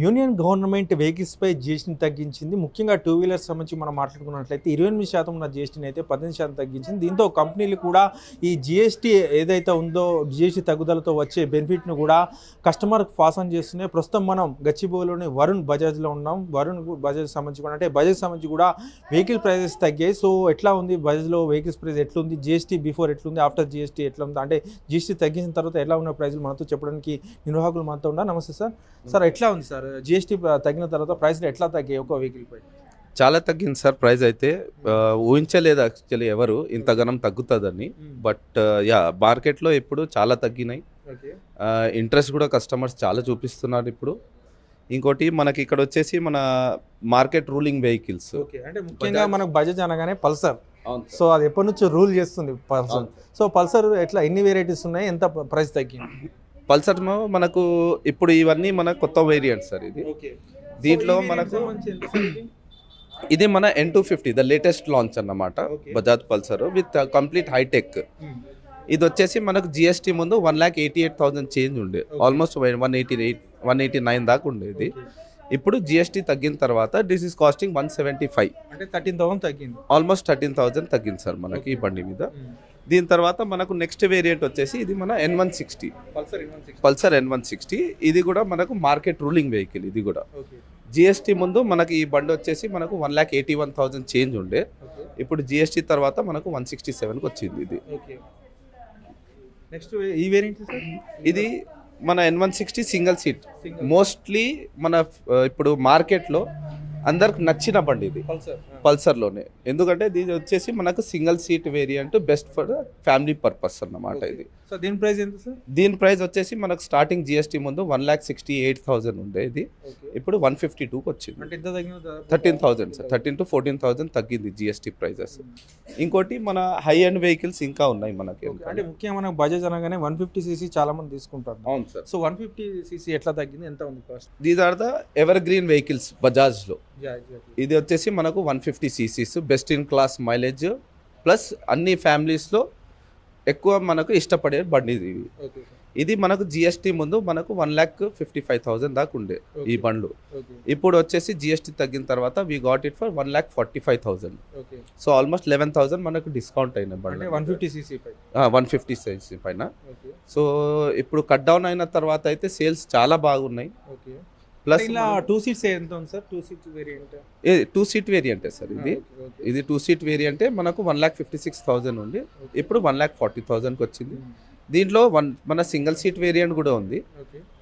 Union government వెహికల్స్పై జిఎస్టీని తగ్గించింది. ముఖ్యంగా two wheelers సంబంధించి మనం మాట్లాడుకున్నట్లయితే ఇరవై ఎనిమిది శాతం ఉన్న జిఎస్టీని అయితే పద్దెనిమిది శాతం తగ్గించింది. దీంతో కంపెనీలు కూడా ఈ జిఎస్టీ ఏదైతే ఉందో జిఎస్టీ తగ్గుదలతో వచ్చే బెనిఫిట్ను కూడా కస్టమర్కి పాస్ ఆన్ చేస్తున్నాయి. ప్రస్తుతం మనం గచ్చిబోలోని వరుణ్ బజాజ్లో ఉన్నాం. వరుణ్ బజాజ్ సంబంధించి కూడా అంటే బజాజ్ సంబంధించి కూడా వెహికల్ ప్రైజెస్ తగ్గాయి. సో ఎట్లా ఉంది? బజాజ్లో వెహికల్స్ ప్రైస్ ఎట్లుంది? జిఎస్టీ బిఫోర్ ఎట్లుంది? ఆఫ్టర్ జిఎస్టీ ఎట్లా ఉంది అంటే జిఎస్టీ తగ్గించిన తర్వాత ఎలా ఉన్న ప్రైజులు మనతో చెప్పడానికి నిర్వాహకులు మనతో ఉన్నారు. నమస్తే సార్. సార్ ఎట్లా ఉంది సార్? జిఎస్టీ తగ్గిన తర్వాత ప్రైస్లు ఎట్లా తగ్గాయి ఒక్కో వెహికల్ పై? చాలా తగ్గింది సార్ ప్రైస్ అయితే. ఊహించలేదు యాక్చువల్లీ ఎవరు ఇంతగానం తగ్గుతుందని. బట్ యా మార్కెట్లో ఇప్పుడు చాలా తగ్గినాయి. ఇంట్రెస్ట్ కూడా కస్టమర్స్ చాలా చూపిస్తున్నారు ఇప్పుడు. ఇంకోటి మనకి ఇక్కడ వచ్చేసి మన మార్కెట్ రూలింగ్ వెహికల్స్. ఓకే. అంటే ముఖ్యంగా మనకు బజాజ్ అనగానే పల్సర్. సో అది ఎప్పటి నుంచో రూల్ చేస్తుంది పల్సర్. సో పల్సర్ ఎట్లా ఎన్ని వెరైటీస్ ఉన్నాయి ఎంత ప్రైస్ తగ్గింది? పల్సర్ మనకు ఇప్పుడు ఇవన్నీ మన కొత్త వేరియంట్ సార్ ఇది. దీంట్లో మనకు ఇది? మన N two fifty the latest launch అన్నమాట. Bajaj Pulsar with complete hitech. ఇది వచ్చేసి మనకు జిఎస్టీ ముందు one lakh eighty eight thousand change ఉండే. Almost one eighty eight one eighty nine దాకా ఉండేది ఇప్పుడు జిఎస్టీ తగ్గిన తర్వాత this is costing one seventy five అంటే థర్టీన్ థౌసండ్ తగ్గింది. ఆల్మోస్ట్ థర్టీన్ థౌసండ్ తగ్గింది సార్ మనకి ఈ బండి మీద. దీని తర్వాత మనకు నెక్స్ట్ వేరియంట్ వచ్చేసి ఇది మన N one sixty Pulsar N one sixty ఇది కూడా మనకు మార్కెట్ రూలింగ్ వెహికల్ ఇది కూడా. జిఎస్టీ ముందు మనకి ఈ బండి వచ్చేసి మనకు one lakh eighty one thousand change ఉండే ఇప్పుడు జిఎస్టీ తర్వాత మనకు వన్ సిక్స్టీ సెవెన్కి వచ్చింది ఇది. నెక్స్ట్ ఈ వేరియంట్ ఇది మన N one sixty single seat. Mostly మన ఆ, ఇప్పుడు మార్కెట్లో అందరికి నచ్చిన బండి ఇది పల్సర్ పల్సర్లోనే ఎందుకంటే దీని వచ్చేసి మనకు single seat variant best for family purpose అన్నమాట ఇది. సో దీని ప్రైస్ ఎంత సార్? దీని ప్రైస్ వచ్చేసి మనకు స్టార్టింగ్ జిఎస్టీ ముందు one lakh sixty eight thousand ఉండే ఇది. ఇప్పుడు వన్ ఫిఫ్టీ టూకి వచ్చింది. Thirteen thousand sir. Thirteen to fourteen thousand తగ్గింది జిఎస్టీ ప్రైజెస్. ఇంకోటి మన హై అండ్ వెహికల్స్ ఇంకా ఉన్నాయి మనకి. అంటే ముఖ్యంగా మనకు బజాజ్ అనగానే వన్ ఫిఫ్టీ సీసీ చాలా మంది తీసుకుంటారు. అవును sir. So one fifty CC ఎట్లా తగ్గింది? ఎంత ఉంది cost these are the evergreen vehicles బజాజ్లో ఇది వచ్చేసి మనకు one fifty CCs best in class mileage plus అన్ని ఫ్యామిలీస్లో ఎక్కువ మనకు ఇష్టపడే బండి ఇది. ఇది మనకు జిఎస్టీ ముందు మనకు one lakh fifty five thousand దాకా ఉండే ఈ. బండ్లు. ఇప్పుడు వచ్చేసి జిఎస్టీ తగ్గిన తర్వాత we got it for one lakh forty five thousand. So almost eleven thousand మనకు డిస్కౌంట్ అయిన అంటే బండి one fifty CC one fifty size పైన. సో ఇప్పుడు కట్ డౌన్ అయిన తర్వాత అయితే సేల్స్ చాలా బాగున్నాయి. ప్లస్ ఇలా టూ సీట్స్ ఎంత ఉంది sir? Two seat variant two seat వేరియంటే sir ఇది? ఓకే ఇది టూ సీట్ వేరియంటే మనకు one lakh fifty six thousand ఉంది ఇప్పుడు వన్ ల్యాక్ ఫార్టీ థౌజండ్కి వచ్చింది. దీంట్లో వన్ మన సింగిల్ సీట్ వేరియంట్ కూడా ఉంది.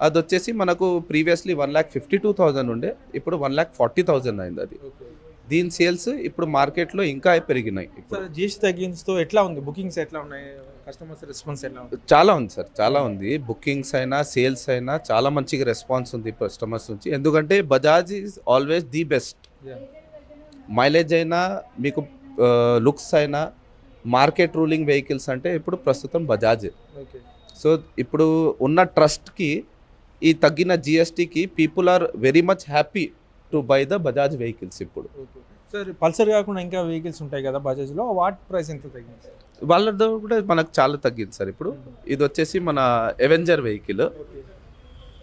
అది వచ్చేసి మనకు previously one lakh fifty two thousand ఉండే ఇప్పుడు వన్ ల్యాక్ ఫార్టీ థౌజండ్ అయింది అది. దీని సేల్స్ ఇప్పుడు మార్కెట్లో ఇంకా పెరిగినాయి జిఎస్టీ తగ్గించుతో ఎట్లా ఉంది? బుకింగ్స్ ఎట్లా ఉన్నాయి? కస్టమర్స్ రెస్పాన్స్ ఉంది? చాలా ఉంది సార్ చాలా ఉంది. బుకింగ్స్ అయినా సేల్స్ అయినా చాలా మంచిగా రెస్పాన్స్ ఉంది కస్టమర్స్ నుంచి. ఎందుకంటే Bajaj is always the best. Mileage అయినా మీకు లుక్స్ అయినా మార్కెట్ రూలింగ్ వెహికల్స్ అంటే ఇప్పుడు ప్రస్తుతం బజాజ్. సో ఇప్పుడు ఉన్న ట్రస్ట్కి ఈ తగ్గిన జిఎస్టీకి people are very much happy to buy the Bajaj vehicles ఇప్పుడు. సార్ పల్సర్ కాకుండా ఇంకా వెహికల్స్ ఉంటాయి కదా బజాజ్లో వాటి ప్రైస్ ఎంత తగ్గింది సార్? వాళ్ళతో కూడా మనకు చాలా తగ్గింది సార్ ఇప్పుడు. ఇది వచ్చేసి మన ఎవెంజర్ వెహికల్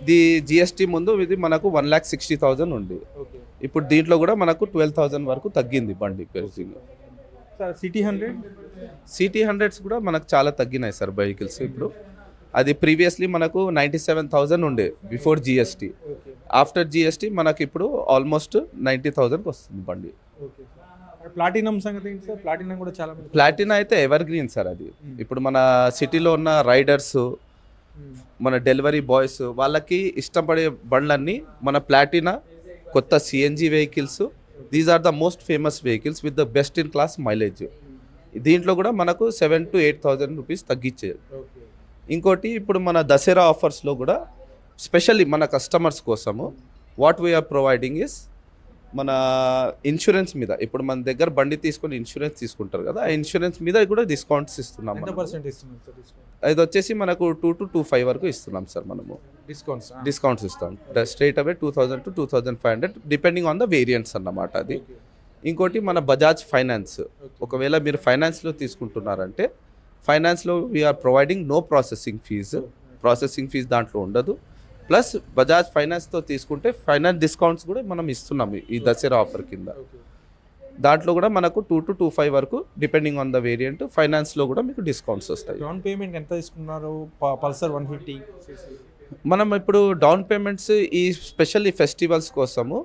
ఇది జిఎస్టీ ముందు ఇది మనకు వన్ ల్యాక్ సిక్స్టీ థౌజండ్ ఉంది. ఇప్పుడు దీంట్లో కూడా మనకు ట్వెల్వ్ థౌజండ్ వరకు తగ్గింది బండి pricing. Sir CT hundred? CT hundreds కూడా మనకు చాలా తగ్గినాయి సార్ వెహికల్స్ ఇప్పుడు. అది ప్రీవియస్లీ మనకు నైంటీ సెవెన్ థౌజండ్ ఉండే బిఫోర్ జిఎస్టీ ఆఫ్టర్ జిఎస్టీ మనకి ఇప్పుడు ఆల్మోస్ట్ నైంటీ థౌజండ్కి వస్తుంది బండి. ప్లాటినం సంగతి ఏంటి సార్? ప్లాటినం కూడా చాలా మంది ప్లాటినా అయితే ఎవర్ గ్రీన్ సార్ అది. ఇప్పుడు మన సిటీలో ఉన్న రైడర్స్ మ్మ్. మన డెలివరీ బాయ్స్ వాళ్ళకి ఇష్టపడే బండ్లన్నీ మన ప్లాటినా కొత్త CNG vehicles these are the most famous vehicles with the best in class mileage దీంట్లో కూడా మనకు seven to eight thousand rupees తగ్గించారు ఇంకోటి ఇప్పుడు మన దసరా ఆఫర్స్లో కూడా స్పెషల్లీ మన కస్టమర్స్ కోసము what we are providing is మన ఇన్సూరెన్స్ మీద. ఇప్పుడు మన దగ్గర బండి తీసుకొని ఇన్సూరెన్స్ తీసుకుంటారు కదా ఆ ఇన్సూరెన్స్ మీద కూడా డిస్కౌంట్స్ ఇస్తున్నాం ఇది వచ్చేసి మనకు టూ టు టూ ఫైవ్ వరకు ఇస్తున్నాం సార్ మనము. డిస్కౌంట్స్ డిస్కౌంట్స్ ఇస్తాం. Straight away two thousand to two thousand five hundred depending on the variants అన్నమాట అది. ఇంకోటి మన బజాజ్ ఫైనాన్స్. ఒకవేళ మీరు ఫైనాన్స్లో తీసుకుంటున్నారంటే ఫైనాన్స్లో we are providing no processing fees processing fees దాంట్లో ఉండదు. ప్లస్ బజాజ్ ఫైనాన్స్తో తీసుకుంటే ఫైనాన్స్ డిస్కౌంట్స్ కూడా మనం ఇస్తున్నాం ఈ దసరా ఆఫర్ కింద. దాంట్లో కూడా మనకు టూ టు టూ ఫైవ్ వరకు డిపెండింగ్ ఆన్ ద వేరియంట్ ఫైనాన్స్లో కూడా మీకు డిస్కౌంట్స్ వస్తాయి. డౌన్ పేమెంట్ ఎంత తీసుకున్నారు? పల్సర్ వన్ ఫిఫ్టీ మనం ఇప్పుడు డౌన్ పేమెంట్స్ ఈ స్పెషల్ ఈ ఫెస్టివల్స్ కోసము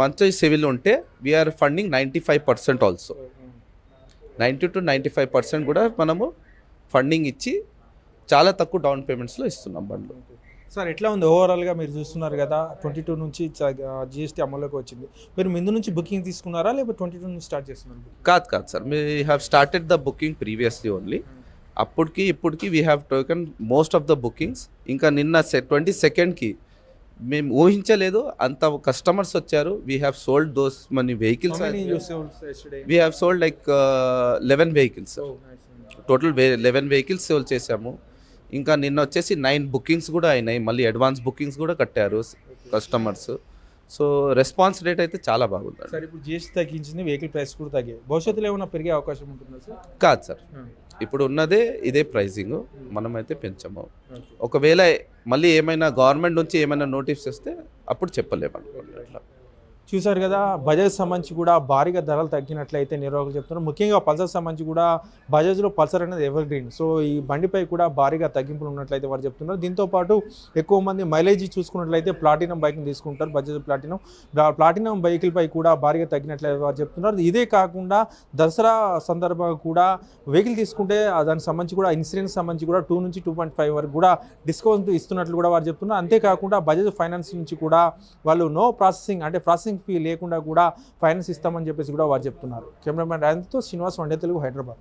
మంచి సివిల్ ఉంటే we are funding ninety five percent also ninety to ninety five percent కూడా మనము ఫండింగ్ ఇచ్చి చాలా తక్కువ డౌన్ పేమెంట్స్లో ఇస్తున్నాం బండ్లు. సార్ ఎట్లా ఉంది? ఓవరాల్గా మీరు చూస్తున్నారు కదా ట్వంటీ టూ నుంచి జిఎస్టీ అమల్లోకి వచ్చింది. మీరు ముందు నుంచి బుకింగ్ తీసుకున్నారా లేకపోతే ట్వంటీ టూ నుంచి స్టార్ట్ చేస్తున్నారు? కాదు కాదు sir. We have started the booking previously only అప్పటికి ఇప్పటికి we have token most of the bookings ఇంకా నిన్న ట్వంటీ సెకండ్కి మేము ఊహించలేదు. అంత కస్టమర్స్ వచ్చారు. We have sold those many vehicles we have sold like eleven vehicles total eleven vehicles sale చేసాము ఇంకా నిన్న వచ్చేసి నైన్ బుకింగ్స్ కూడా అయినాయి. మళ్ళీ అడ్వాన్స్ బుకింగ్స్ కూడా కట్టారు కస్టమర్స్ సో రెస్పాన్స్ రేట్ అయితే చాలా బాగుంది. సార్ ఇప్పుడు జిఎస్టీ తగ్గించింది వెహికల్ ప్రైస్ కూడా తగ్గాయి. భవిష్యత్తులో ఏమైనా పెరిగే అవకాశం ఉంటుందా సార్ కాదు సార్ ఇప్పుడు ఉన్నదే ఇదే ప్రైజింగ్ మనమైతే పెంచము. ఒకవేళ మళ్ళీ ఏమైనా గవర్నమెంట్ నుంచి ఏమైనా నోటీస్ వస్తే అప్పుడు చెప్పలేము. అనుకోండి అట్లా. చూసారు కదా బజాజ్ సంబంధించి కూడా భారీగా ధరలు తగ్గినట్లయితే నిర్వాహకులు చెప్తున్నారు. ముఖ్యంగా పల్సర్ సంబంధించి కూడా బజాజ్లో పల్సర్ అనేది ఎవర్ గ్రీన్ సో ఈ బండిపై కూడా భారీగా తగ్గింపులు ఉన్నట్లయితే వారు చెప్తున్నారు. దీంతో పాటు ఎక్కువ మంది మైలేజ్ చూసుకున్నట్లయితే ప్లాటినం బైక్ని తీసుకుంటారు బజాజ్ ప్లాటినం. ప్లాటినం బైకులపై కూడా భారీగా తగ్గినట్లయితే వారు చెప్తున్నారు. ఇదే కాకుండా దసరా సందర్భంగా కూడా వెహికల్ తీసుకుంటే దానికి సంబంధించి కూడా ఇన్సూరెన్స్ సంబంధించి కూడా టూ నుంచి టూ పాయింట్ ఫైవ్ వరకు కూడా డిస్కౌంట్ ఇస్తున్నట్లు కూడా వారు చెప్తున్నారు. అంతేకాకుండా బజాజ్ ఫైనాన్స్ నుంచి కూడా వాళ్ళు నో ప్రాసెసింగ్ అంటే ప్రాసెసింగ్ ఫీ లేకుండా కూడా ఫైనాన్స్ ఇస్తామని చెప్పేసి కూడా వారు చెప్తున్నారు. కెమెరామ్యాన్ రాజేంద్రతో శ్రీనివాస్ వండే తెలుగు హైదరాబాద్.